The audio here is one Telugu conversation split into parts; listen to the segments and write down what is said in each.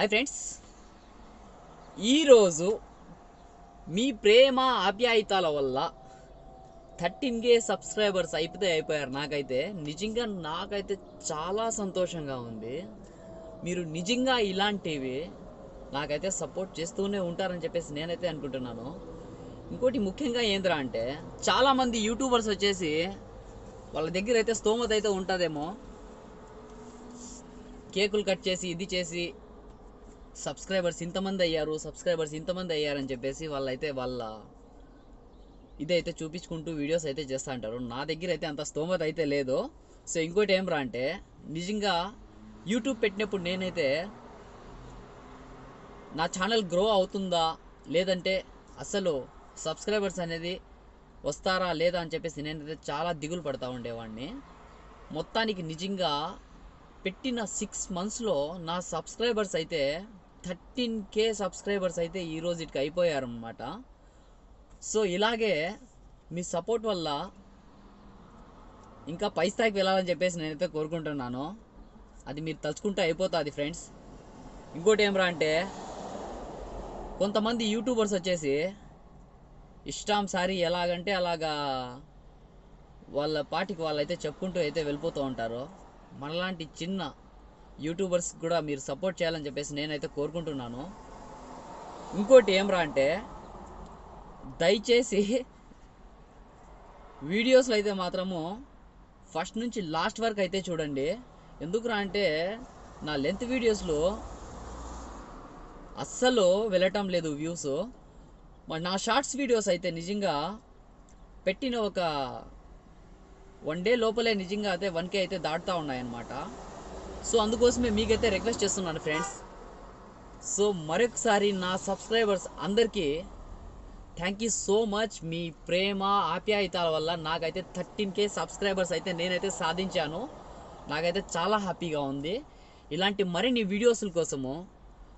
హాయ్ ఫ్రెండ్స్ ఈరోజు మీ ప్రేమ ఆప్యాయతల వల్ల థర్టీన్ కే సబ్స్క్రైబర్స్ అయిపోతే అయిపోయారు నాకైతే. నిజంగా నాకైతే చాలా సంతోషంగా ఉంది. మీరు నిజంగా ఇలాంటివి నాకైతే సపోర్ట్ చేస్తూనే ఉంటారని చెప్పేసి నేనైతే అనుకుంటున్నాను. ఇంకోటి ముఖ్యంగా ఏంద్రా అంటే చాలామంది యూట్యూబర్స్ వచ్చేసి వాళ్ళ దగ్గర అయితే స్తోమత అయితే ఉంటుందేమో. కేకులు కట్ చేసి ఇది చేసి సబ్స్క్రైబర్స్ ఇంతమంది అయ్యారు సబ్స్క్రైబర్స్ ఇంతమంది అయ్యారని చెప్పేసి వాళ్ళైతే వాళ్ళ ఇదైతే చూపించుకుంటూ వీడియోస్ అయితే చేస్తూ అంటారు. నా దగ్గర అయితే అంత స్తోమత అయితే లేదు. సో ఇంకోటి ఏం రా అంటే నిజంగా యూట్యూబ్ పెట్టినప్పుడు నేనైతే నా ఛానల్ గ్రో అవుతుందా లేదంటే అసలు సబ్స్క్రైబర్స్ అనేది వస్తారా లేదా అని చెప్పేసి నేనైతే చాలా దిగులు పడతా ఉండేవాడిని. మొత్తానికి నిజంగా పెట్టిన సిక్స్ మంత్స్లో నా సబ్స్క్రైబర్స్ అయితే థర్టీన్ కే సబ్స్క్రైబర్స్ అయితే ఈ ఇటుకి అయిపోయారనమాట సో ఇలాగే మీ సపోర్ట్ వల్ల ఇంకా పై స్థాయికి వెళ్ళాలని చెప్పేసి నేనైతే కోరుకుంటున్నాను. అది మీరు తలుచుకుంటే అయిపోతుంది ఫ్రెండ్స్. ఇంకోటి ఏమరా అంటే కొంతమంది యూట్యూబర్స్ వచ్చేసి ఇష్టాంసారి ఎలాగంటే అలాగా వాళ్ళ పాటికి వాళ్ళైతే చెప్పుకుంటూ అయితే వెళ్ళిపోతూ ఉంటారు. మనలాంటి చిన్న యూట్యూబర్స్ కూడా మీరు సపోర్ట్ చేయాలని చెప్పేసి నేనైతే కోరుకుంటున్నాను. ఇంకోటి ఏమరా అంటే దయచేసి వీడియోస్లో అయితే మాత్రము ఫస్ట్ నుంచి లాస్ట్ వరకు అయితే చూడండి. ఎందుకురా అంటే నా లెంత్ వీడియోస్లో అస్సలు వెళ్ళటం లేదు వ్యూస్. మరి నా షార్ట్స్ వీడియోస్ అయితే నిజంగా పెట్టిన ఒక వన్ డే లోపలే నిజంగా అయితే వన్ కే అయితే దాటుతూ ఉన్నాయన్నమాట. సో అందుకోసమే మీకైతే రిక్వెస్ట్ చేస్తున్నాను ఫ్రెండ్స్. సో మరొకసారి నా సబ్స్క్రైబర్స్ అందరికీ థ్యాంక్ యూ సో మచ్ మీ ప్రేమ ఆప్యాయతల వల్ల నాకైతే థర్టీన్ కే సబ్స్క్రైబర్స్ అయితే నేనైతే సాధించాను. నాకైతే చాలా హ్యాపీగా ఉంది. ఇలాంటి మరిన్ని వీడియోస్ల కోసము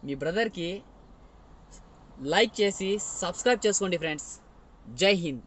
మీ బ్రదర్కి లైక్ చేసి సబ్స్క్రైబ్ చేసుకోండి ఫ్రెండ్స్. జై హింద్.